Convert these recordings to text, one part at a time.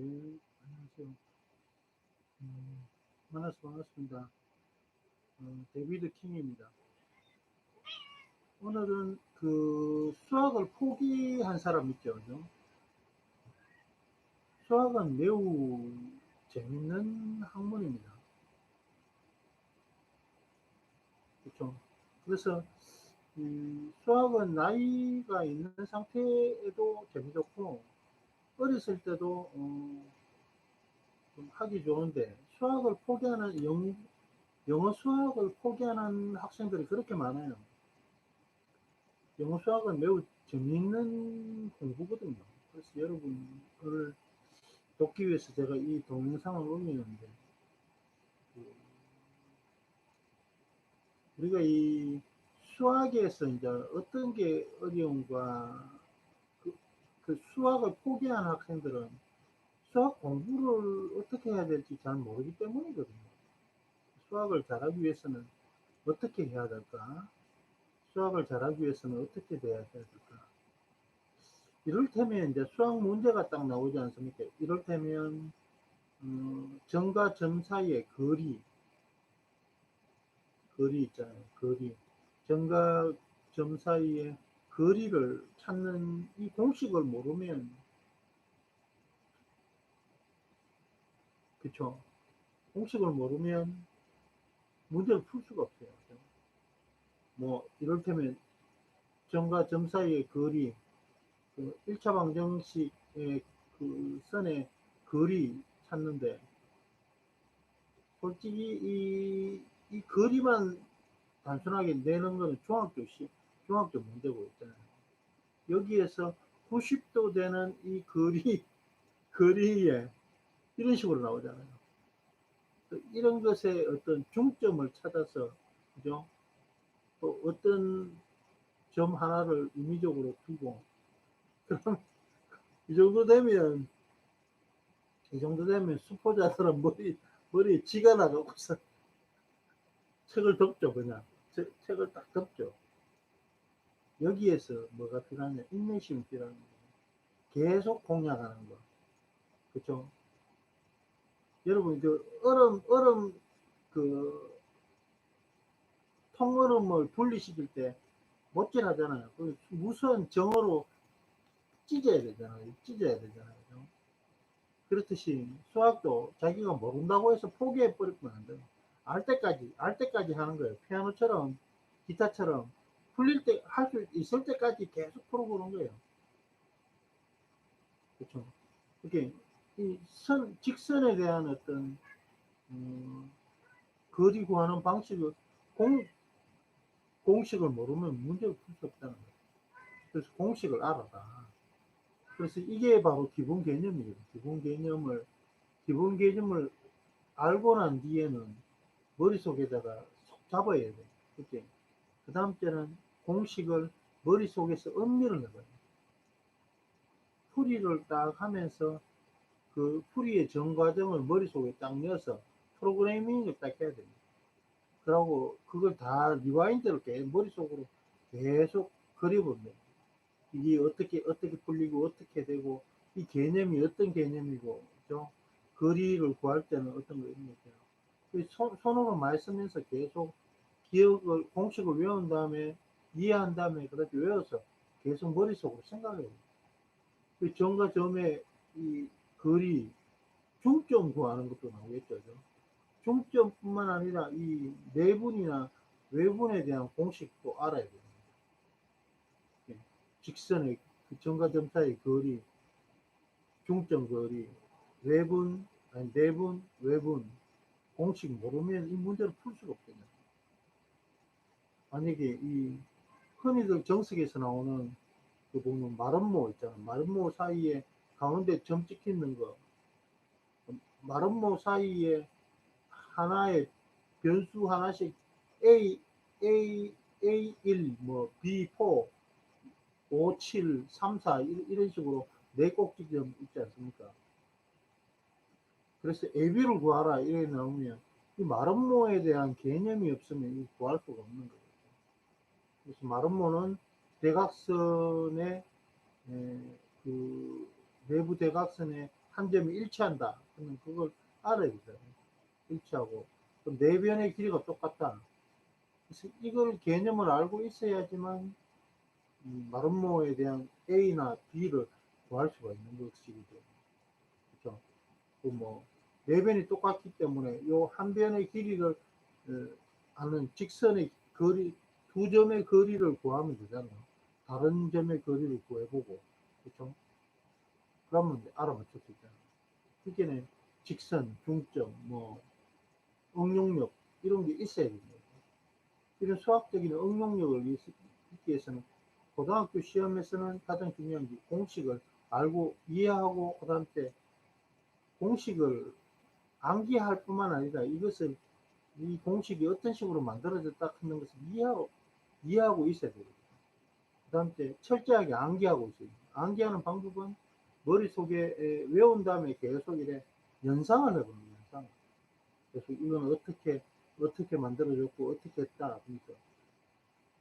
네, 안녕하세요. 음, 만나서 반갑습니다. 어, 데비드 킹입니다. 오늘은 그 수학을 포기한 사람 있죠, 그죠? 수학은 매우 재밌는 학문입니다. 그렇죠? 그래서 이 수학은 나이가 있는 상태에도 재미좋고 어렸을 때도 어, 좀 하기 좋은데 수학을 포기하는 영, 영어 수학을 포기하는 학생들이 그렇게 많아요. 영어 수학은 매우 재미있는 공부거든요. 그래서 여러분을 돕기 위해서 제가 이 동영상을 올리는데 그 우리가 이 수학에서 이제 어떤 게 어려운가 그, 그 수학을 포기한 학생들은 수학 공부를 어떻게 해야 될지 잘 모르기 때문이거든요. 수학을 잘하기 위해서는 어떻게 해야 될까? 수학을 잘하기 위해서는 어떻게 돼야 될까? 이를테면 이제 수학 문제가 딱 나오지 않습니까? 이를테면 어, 점과 점 사이의 거리, 거리 있잖아요. 거리. 점과 점 사이의 거리를 찾는 이 공식을 모르면 그쵸? 공식을 모르면 문제를 풀 수가 없어요. 뭐 이를테면 점과 점 사이의 거리, 그 1차 방정식의 그 선의 거리 찾는데 솔직히 이, 이 거리만 단순하게 내는 거는 중학교 시, 중학교 문제고 있잖아요. 여기에서 90도 되는 이 거리, 거리에 이런 식으로 나오잖아요. 이런 것의 어떤 중점을 찾아서, 그죠? 또 어떤 점 하나를 임의적으로 두고, 그럼 이 정도 되면, 이 정도 되면 수포자들은 머리, 머리에 쥐가 나가고서 책을 덮죠, 그냥. 책, 책을 딱 덮죠. 여기에서 뭐가 필요하냐? 인내심이 필요한 거예요. 계속 공략하는 거. 그쵸? 여러분, 그, 얼음, 얼음, 그, 통얼음을 분리시킬 때 못질 하잖아요. 그 무선 정어로 찢어야 되잖아요. 찢어야 되잖아요. 그렇듯이 수학도 자기가 모른다고 해서 포기해 버리면 안 돼요. 알 때까지, 알 때까지 하는 거예요. 피아노처럼, 기타처럼, 풀릴 때, 할 수 있을 때까지 계속 풀어보는 거예요. 그렇죠. 이렇게, 이 선, 직선에 대한 어떤, 음, 거리 구하는 방식을, 공, 공식을 모르면 문제를 풀 수 없다는 거예요. 그래서 공식을 알아라. 그래서 이게 바로 기본 개념이에요. 기본 개념을, 기본 개념을 알고 난 뒤에는 머릿속에다가 속 잡아야 돼. 그 다음 때는 공식을 머릿속에서 음미를 해봐요. 풀이를 딱 하면서 그 풀이의 전 과정을 머릿속에 딱 넣어서 프로그래밍을 딱 해야 됩니다. 그러고 그걸 다 리와인드를 계 머릿속으로 계속 그려봅니다. 이게 어떻게 어떻게 풀리고 어떻게 되고 이 개념이 어떤 개념이고 그죠? 거리를 구할 때는 어떤 거 이런 거 있어요. 그 손, 손으로 많이 쓰면서 계속 기억을 공식을 외운 다음에 이해한 다음에 그렇게 외워서 계속 머릿속으로 생각해요. 그 점과 점의 이 거리 중점 구하는 것도 나오겠죠. 중점뿐만 아니라 이 내분이나 외분에 대한 공식도 알아야 됩니다. 예. 직선의 그 점과 점 사이 거리, 중점 거리, 외분, 아니 내분, 외분 공식 모르면 이 문제를 풀 수가 없거든요. 만약에 이 흔히들 정석에서 나오는 그 보면 마름모 있잖아. 마름모 사이에 가운데 점 찍혀 있는 거. 마름모 사이에 하나의 변수 하나씩 A, A, A1, 뭐 B4, 5, 7, 3, 4 이런 식으로 네 꼭지점 있지 않습니까? 그래서 AB를 구하라 이렇게 나오면 이 마름모에 대한 개념이 없으면 구할 수가 없는 거예요. 그래서 마름모는 대각선의 에, 그 내부 대각선의 한 점이 일치한다. 그러면 그걸 알아야 되잖아요. 일치하고 또 내변의 길이가 똑같다. 그래서 이걸 개념을 알고 있어야지만 이 마름모에 대한 A나 B를 구할 수가 있는 것이거든요. 그렇죠? 그뭐 내변이 똑같기 때문에 요 한 변의 길이를 어, 아는 직선의 거리 두 점의 거리를 구하면 되잖아요. 다른 점의 거리를 구해보고 그렇죠? 그러면 알아맞힐 수 있잖아요. 그게는 직선, 중점, 뭐 응용력 이런 게 있어야 됩니다. 이런 수학적인 응용력을 위해서- 있기 위해서는 고등학교 시험에서는 가장 중요한 게 공식을 알고 이해하고 그 다음 때 공식을 암기할 뿐만 아니라 이것을 이 공식이 어떤 식으로 만들어졌다 하는 것을 이해하고 이해하고 있어야 되거든요. 그 다음 때 철저하게 암기하고 있어요. 암기하는 방법은 머릿속에 에, 외운 다음에 계속 이래 연상을 해보는. 연상. 그래서 이건 어떻게 어떻게 만들어졌고 어떻게 했다. 그러니까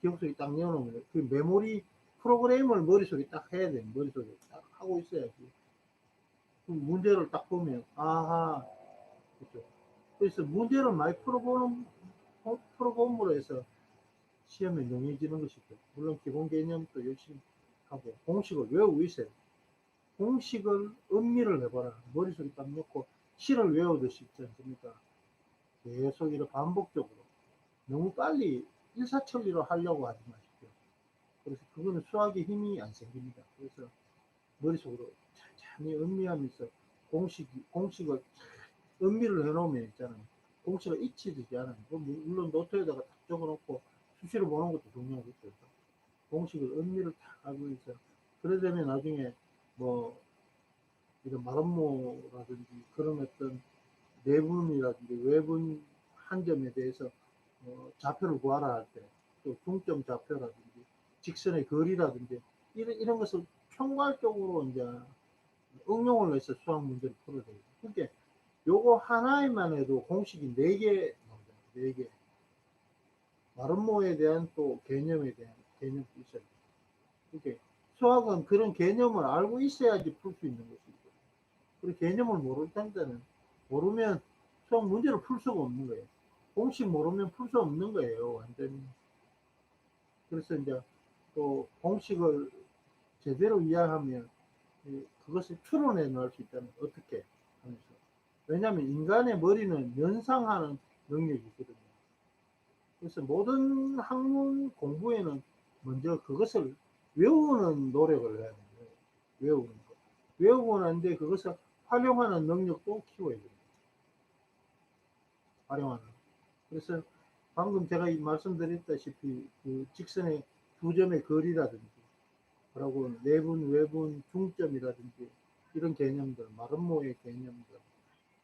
기억 속에 딱 넣어놓으면 그 메모리 프로그램을 머릿속에 딱 해야 돼요. 머릿속에 딱 하고 있어야지. 문제를 딱 보면 아하 그렇죠. 그래서 문제를 많이 풀어보는 어, 풀어봄으로 해서 시험에 용이해지는 것이죠. 물론 기본 개념도 열심히 하고 공식을 외우고 있어요. 공식을 음미를 해봐라. 머릿속에 딱 넣고 시를 외우듯이 있지 않습니까? 계속 이렇게 반복적으로 너무 빨리 일사천리로 하려고 하지 마십시오. 그래서 그거는 수학에 힘이 안 생깁니다. 그래서 머릿속으로 천천히 음미하면서 공식, 공식을 잘 음미를 해놓으면 있잖아요. 공식을 잊히지 않아요. 그 물론 노트에다가 딱 적어놓고 수시로 보는 것도 중요하겠죠. 공식을 음미를 딱 하고 있어. 그러려면 나중에 뭐 이런 마름모라든지 그런 어떤 내분이라든지 외분 한 점에 대해서 어, 좌표를 구하라 할 때 또 중점 좌표라든지 직선의 거리라든지 이런 이런 것을 총괄적으로 이제 응용을 해서 수학 문제를 풀어야 돼요. 그게 요거 하나에만 해도 공식이 네개 나오잖아요. 네 개. 마름모에 대한 또 개념에 대한 개념도 있어야 돼요. 그게 수학은 그런 개념을 알고 있어야지 풀 수 있는 것이고 그 개념을 모를 때는 모르면 수학 문제를 풀 수가 없는 거예요. 공식 모르면 풀 수 없는 거예요, 완전히. 그래서 이제 또 공식을 제대로 이해하면 이- 그것을 추론해 나올 수 있다는 거, 어떻게 하면서. 왜냐하면 인간의 머리는 연상하는 능력이 있거든요. 그래서 모든 학문 공부에는 먼저 그것을 외우는 노력을 해야 돼요. 외우는 거. 외우고 난데 그것을 활용하는 능력도 키워야 돼요. 활용하는. 그래서 방금 제가 이 말씀드렸다시피 그 직선의 두 점의 거리라든지 그리고 내분, 외분, 중점이라든지 이런 개념들, 마름모의 개념들,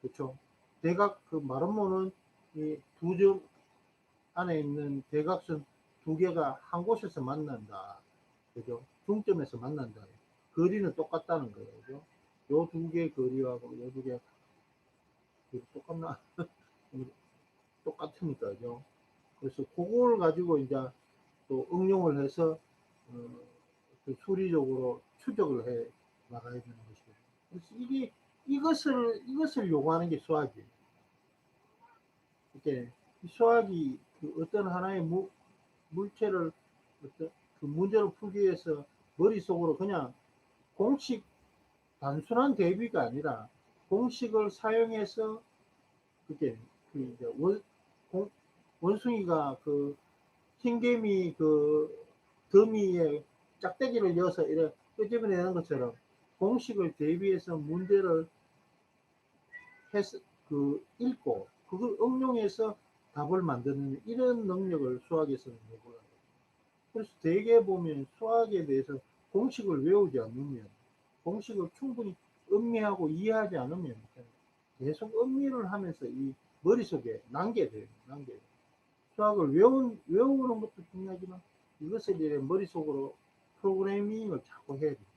그렇죠? 대각 그 마름모는 이 두 점 안에 있는 대각선 두 개가 한 곳에서 만난다, 그죠? 중점에서 만난다. 거리는 똑같다는 거예요, 그죠? 요 두 개의 거리하고 요 두 개, 똑같나? 똑같으니까, 그죠? 그래서 그걸 가지고 이제 또 응용을 해서 어, 그 수리적으로 추적을 해 나가야 되는 것이고 그래서 이게 이것을 이것을 요구하는 게 수학이에요. 이렇게 이 수학이 그 어떤 하나의 무, 물체를 어떤 그 문제를 풀기 위해서 머릿속으로 그냥 공식 단순한 대비가 아니라 공식을 사용해서 그게 그 이제 원, 공, 원숭이가 그 흰개미 그 더미에 짝대기를 이어서 이렇게 끄집어내는 것처럼 공식을 대비해서 문제를 해서 그 읽고 그걸 응용해서 답을 만드는 이런 능력을 수학에서는 요구해요. 그래서 대개 보면 수학에 대해서 공식을 외우지 않으면 공식을 충분히 음미하고 이해하지 않으면 계속 음미를 하면서 이 머릿속에 남게 돼요. 남게. 수학을 외운, 외우는 것도 중요하지만 이것을 이제 머릿속으로 프로그래밍을 자꾸 해야 돼요.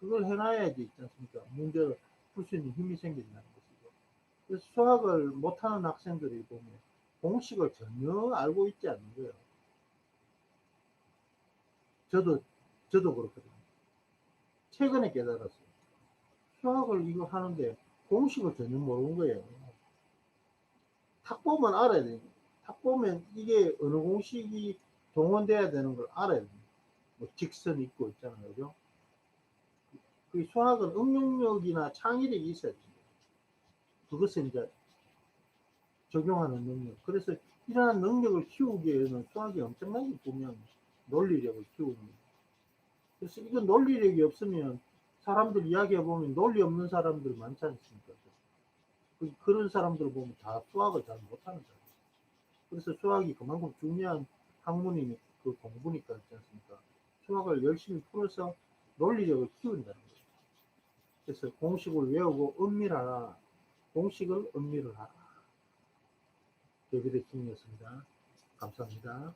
그걸 해놔야지 있지 않습니까? 문제를 풀 수 있는 힘이. 그래서 수학을 못하는 학생들이 보면 공식을 전혀 알고 있지 않는 거예요. 저도, 저도 그렇거든요. 최근에 깨달았어요. 수학을 이거 하는데 공식을 전혀 모르는 거예요. 탁 보면 알아야 돼요. 탁 보면 이게 어느 공식이 동원돼야 되는 걸 알아야 돼요. 뭐 직선 있고 있잖아요. 그죠? 그 수학은 응용력이나 창의력이 있어야지. 그것을 이제 적용하는 능력. 그래서 이러한 능력을 키우기 위해서는 수학이 엄청나게 보면 논리력을 키우는 거예요. 그래서 이건 논리력이 없으면 사람들 이야기해 보면 논리 없는 사람들 많지 않습니까? 그- 그런 사람들 보면 다 수학을 잘 못하는 사람. 그래서 수학이 그만큼 중요한 학문이 그 공부니까 있지 않습니까? 수학을 열심히 풀어서 논리력을 키운다는 거예요. 그래서 공식을 외우고 은밀하라. 공식을 은밀을 하라. 데비드 킹이었습니다. 감사합니다.